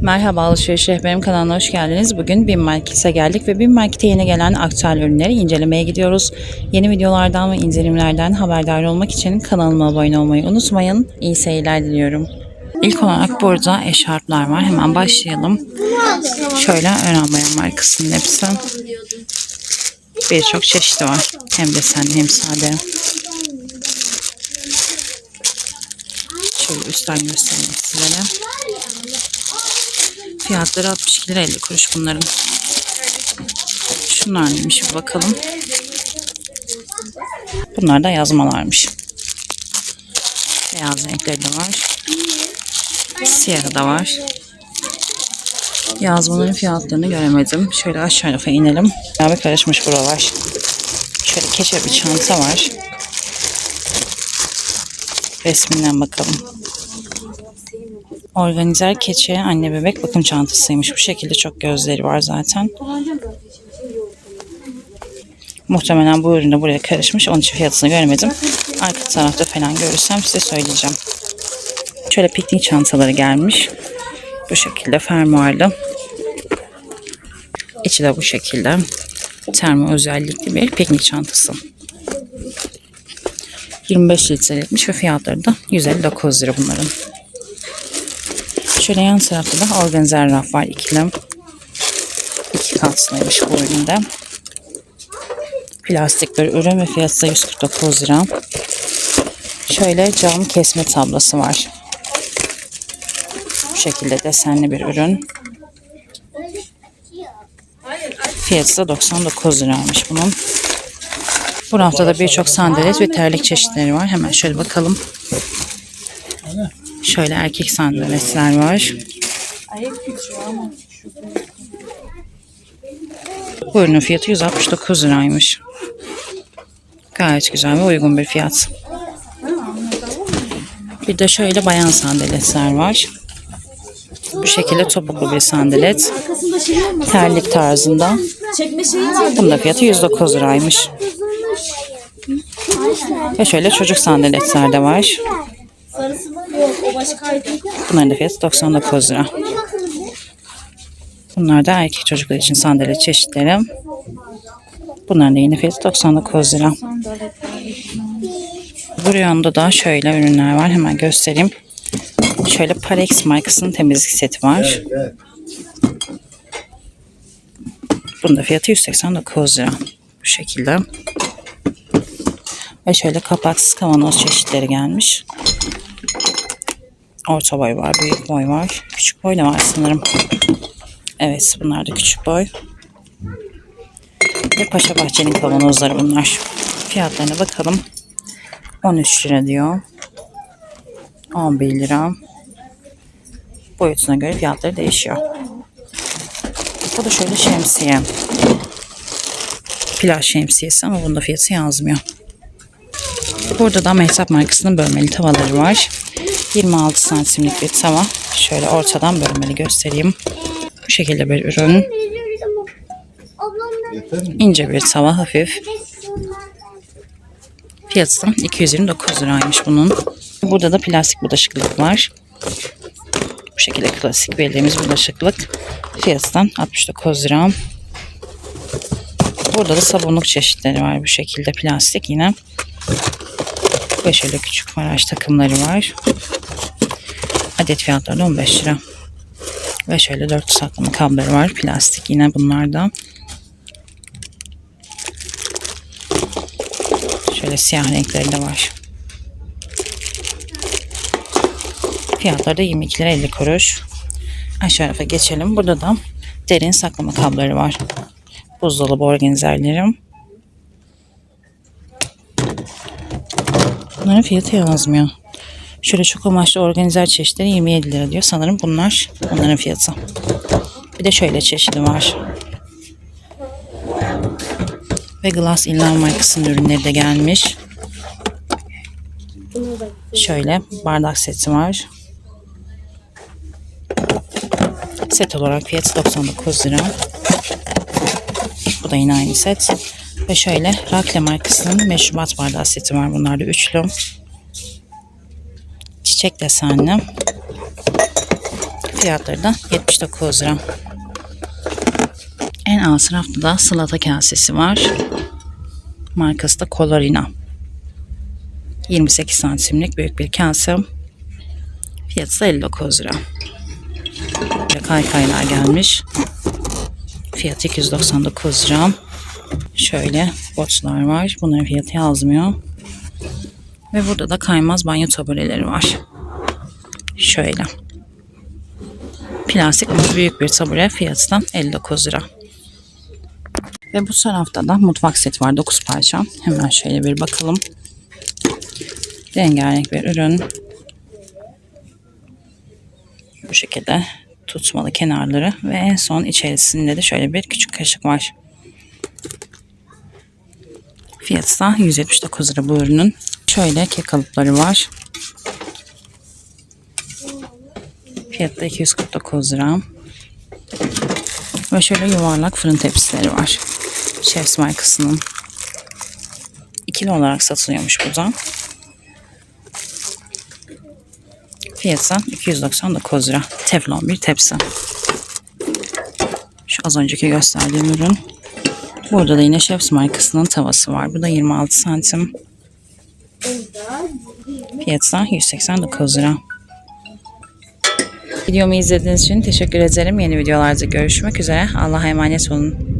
Merhaba Alışveriş Rehberim kanalına hoş geldiniz. Bugün Bin Market'e geldik ve Bin Market'e yeni gelen aktüel ürünleri incelemeye gidiyoruz. Yeni videolardan ve indirimlerden haberdar olmak için kanalıma abone olmayı unutmayın. İyi seyirler diliyorum. İlk olarak burada eşarplar var. Hemen başlayalım. Şöyle Öğrenbayan markasının hepsi. Birçok çeşidi var. Hem desenli hem sade. Şöyle üstten göstereyim sizlere. Fiyatları 62 lira 50 kuruş bunların. Şunlar neymiş bir bakalım. Bunlar da yazmalarmış. Beyaz renkleri de var. Siyahı da var. Yazmaların fiyatlarını göremedim. Şöyle aşağı tarafa inelim. Abi karışmış buralar. Şöyle keçe bir çanta var. Resminden bakalım. Organizer keçe anne bebek bakım çantasıymış. Bu şekilde çok gözleri var zaten. Muhtemelen bu ürün de buraya karışmış. Onun için fiyatını göremedim. Arka tarafta falan görürsem size söyleyeceğim. Şöyle piknik çantaları gelmiş. Bu şekilde fermuarlı. İçi de bu şekilde. Termo özellikli bir piknik çantası. 25 litrelikmiş ve fiyatları da 159 lira bunların. Şöyle yan tarafta da organizer raf var ikili. İki katlıymış bu üründe. Plastik bir ürün ve fiyatı da 149 lira. Şöyle cam kesme tablası var. Bu şekilde desenli bir ürün. Fiyatı da 99 liraymış bunun. Bu rafta da birçok sandalet ve terlik çeşitleri var. Hemen şöyle bakalım. Şöyle erkek sandaletler var. Bu ürünün fiyatı 169 liraymış. Gayet güzel ve uygun bir fiyat. Bir de şöyle bayan sandaletler var. Bu şekilde topuklu bir sandalet. Terlik tarzında. Bunun da fiyatı 109 liraymış. Ve şöyle çocuk sandaletler de var. Bunların da fiyatı 99 lira. Bunlar da erkek çocuklar için sandalet çeşitleri. Bunların da yine fiyatı 99 lira. Bu reyonda da şöyle ürünler var. Hemen göstereyim. Şöyle Parex markasının temizlik seti var. Bunun da fiyatı 189 lira. Bu şekilde. Ve şöyle kapaksız kavanoz çeşitleri gelmiş. Orta boy var, büyük boy var. Küçük boy da var sanırım. Evet bunlar da küçük boy. Ve Paşa Bahçe'nin kavanozları bunlar. Fiyatlarına bakalım. 13 lira diyor. 11 lira. Boyutuna göre fiyatları değişiyor. Bu da şöyle şemsiye. Plaj şemsiyesi ama bunda fiyatı yazmıyor. Burada da Mehtap markasının bölmeli tavaları var. 26 santimlik bir tava. Şöyle ortadan bölmeli göstereyim. Bu şekilde bir ürün. İnce bir tava hafif. Fiyatı da 229 liraymış bunun. Burada da plastik bulaşıklık var. Bu şekilde klasik bildiğimiz bulaşıklık. Fiyatından 69 lira. Burada da sabunluk çeşitleri var bu şekilde plastik yine. Ve şöyle küçük faraj takımları var. Adet fiyatları da 15 lira. Ve şöyle 4 saklama kabları var. Plastik yine bunlardan. Şöyle siyah renkleri de var. Fiyatları da 22 lira 50 kuruş. Aşağı tarafa geçelim. Burada da derin saklama kabları var. Buzdolabı organizerlerim. Bunların fiyatı yazmıyor. Şöyle çok amaçlı organizer çeşitleri 27 lira diyor. Sanırım bunlar onların fiyatı. Bir de şöyle çeşidi var. Ve Glass Inline markasının ürünleri de gelmiş. Şöyle bardak seti var. Set olarak fiyatı 99 lira. Bu da yine aynı set. Ve şöyle Rakle markasının meşrubat bardağı seti var. Bunlar da üçlü. Çiçek desenli. Fiyatları da 79 lira. En alt rafta da salata kasesi var. Markası da Colorina. 28 santimlik büyük bir kase. Fiyatı da 59 lira. Böyle kaykaylar gelmiş. Fiyatı 299 lira. Şöyle botlar var. Bunların fiyatı yazmıyor. Ve burada da kaymaz banyo tabureleri var. Şöyle. Plastik ama büyük bir tabure fiyatı da 59 lira. Ve bu tarafta da mutfak seti var 9 parça. Hemen şöyle bir bakalım. Rengarenk bir ürün. Bu şekilde tutmalı kenarları ve en son içerisinde de şöyle bir küçük kaşık var. Fiyatı da 179 lira bu ürünün. Şöyle kek kalıpları var. Fiyatı da 249 lira. Ve şöyle yuvarlak fırın tepsileri var. Chefs markasının. İkili olarak satılıyormuş bu da. Fiyatı da 299 lira. Teflon bir tepsi. Şu az önceki gösterdiğim ürün. Burada da yine Chefs markasının tavası var. Bu da 26 santim. Fiyatı da 189 lira. Videomu izlediğiniz için teşekkür ederim. Yeni videolarda görüşmek üzere. Allah'a emanet olun.